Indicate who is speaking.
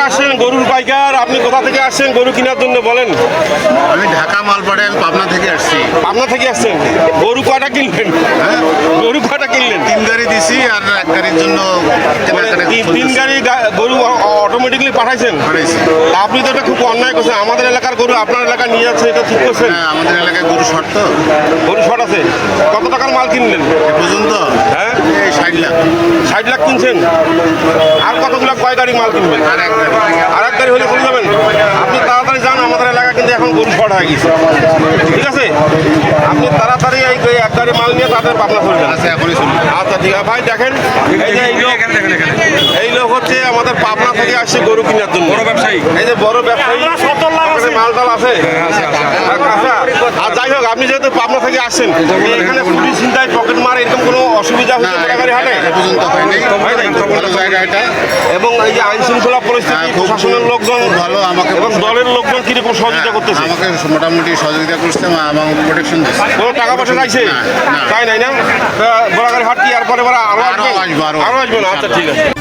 Speaker 1: আসছেন গরুর পাইকার আপনি কোথা থেকে আসছেন গরু কেনার জন্য বলেন।
Speaker 2: আমি ঢাকা মালপাড়ে পাবনা থেকে আসছি।
Speaker 1: পাবনা থেকে আসছেন? গরু কয়টা কিনলেন?
Speaker 2: হ্যাঁ।
Speaker 1: গরু কয়টা কিনলেন?
Speaker 2: তিন গাড়ি দিছি আর এক গাড়ির জন্য
Speaker 1: মানে তিন- গাড়ি গরু অটোমেটিকলি পাঠাইছেন? আপনি তো এটা খুব অন্যায় করছেন। আমাদের এলাকার গরু আপনার এলাকায় নিয়ে যাচ্ছে এটা ঠিক করছেন?
Speaker 2: হ্যাঁ আমাদের এলাকায় গরু শর্ত
Speaker 1: গরু শর্ট আছে। কত টাকার মাল কিনলেন?
Speaker 2: পর্যন্ত?
Speaker 1: হ্যাঁ।
Speaker 2: ষাট লাখ।
Speaker 1: ষাট লাখ কিনছেন? আর কতগুলো কয় গাড়ি মাল কিনবেন।
Speaker 2: আর এক গাড়ি
Speaker 1: হলে চলে যাবেন আপনি তাড়াতাড়ি যান আমাদের এলাকা কিন্তু এখন গরু শর্ট হয়ে গেছে। ঠিক আছে? আপনি তাড়াতাড়ি এই এক গাড়ি মাল নিয়ে তাদের পাবনা চলে যান।
Speaker 2: আছে
Speaker 1: আচ্ছা ঠিক আছে। ভাই দেখেন এই যে এই লোক এই লোক হচ্ছে আমাদের পাবনা থেকে আসছে গরু কেনার জন্য। বড় ব্যবসায়ী। এই যে বড় ব্যবসায়ী মাল টাল আছে। আচ্ছা আর যাই হোক আপনি যেহেতু পাবনা থেকে আসছেন এখানে পুলিশ চিন্তায় পকেট মার এরকম কোনো অসুবিধা
Speaker 2: না
Speaker 1: হচ্ছে
Speaker 2: পর্যন্ত হয়নি। ভালো জায়গা এটা
Speaker 1: এবং এই যে আইন শৃঙ্খলা পরিস্থিতি
Speaker 2: হ্যাঁ,
Speaker 1: প্রশাসনের লোকজন
Speaker 2: ভালো, আমাকে-
Speaker 1: এবং দলের লোকজন কীরকম সহযোগিতা করতেছে?
Speaker 2: আমাকে মোটামুটি সহযোগিতা করছে প্রোটেকশন দিচ্ছে।
Speaker 1: কোনো টাকা পয়সা চাইছে। তাই নাই না? গোলাগাড়ি হাট কি আর পরে
Speaker 2: আরও
Speaker 1: আসবে? আরও আসবে না? আচ্ছা ঠিক আছে।